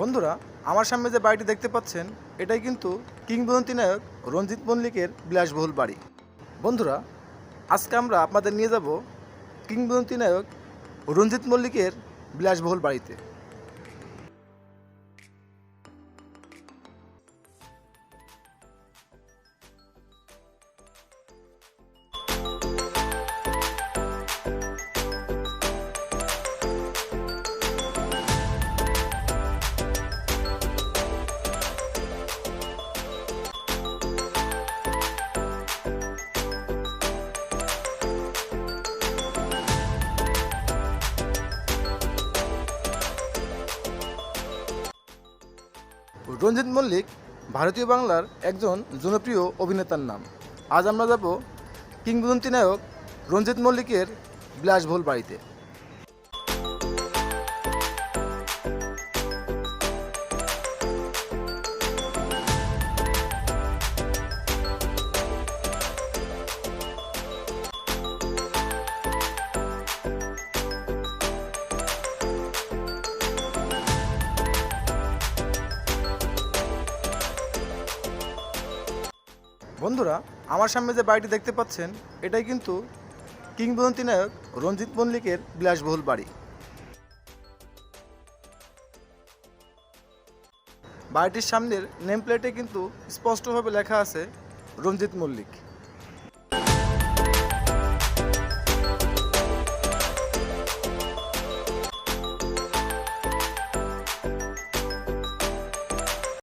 বন্ধুরা, আমার সামনে যে বাড়িটি দেখতে পাচ্ছেন, এটাই কিন্তু কিংবদন্তি নায়ক রঞ্জিত মল্লিকের বিলাসবহুল বাড়ি। বন্ধুরা, আজকে আমরা আপনাদের নিয়ে যাব কিংবদন্তি নায়ক রঞ্জিত মল্লিকের বিলাসবহুল বাড়িতে। রঞ্জিত মল্লিক, ভারতীয় বাংলার একজন জনপ্রিয় অভিনেতার নাম। আজ আমরা যাব কিংবদন্তি নায়ক রঞ্জিত মল্লিকের বিলাসবহুল বাড়িতে। বন্ধুরা, আমার সামনে যে বাড়িটি দেখতে পাচ্ছেন, এটাই কিন্তু কিংবদন্তি নায়ক রঞ্জিত মল্লিকের বিলাসবহুল বাড়ি। বাড়িটির সামনের নেম প্লেটে কিন্তু স্পষ্টভাবে লেখা আছে রঞ্জিত মল্লিক।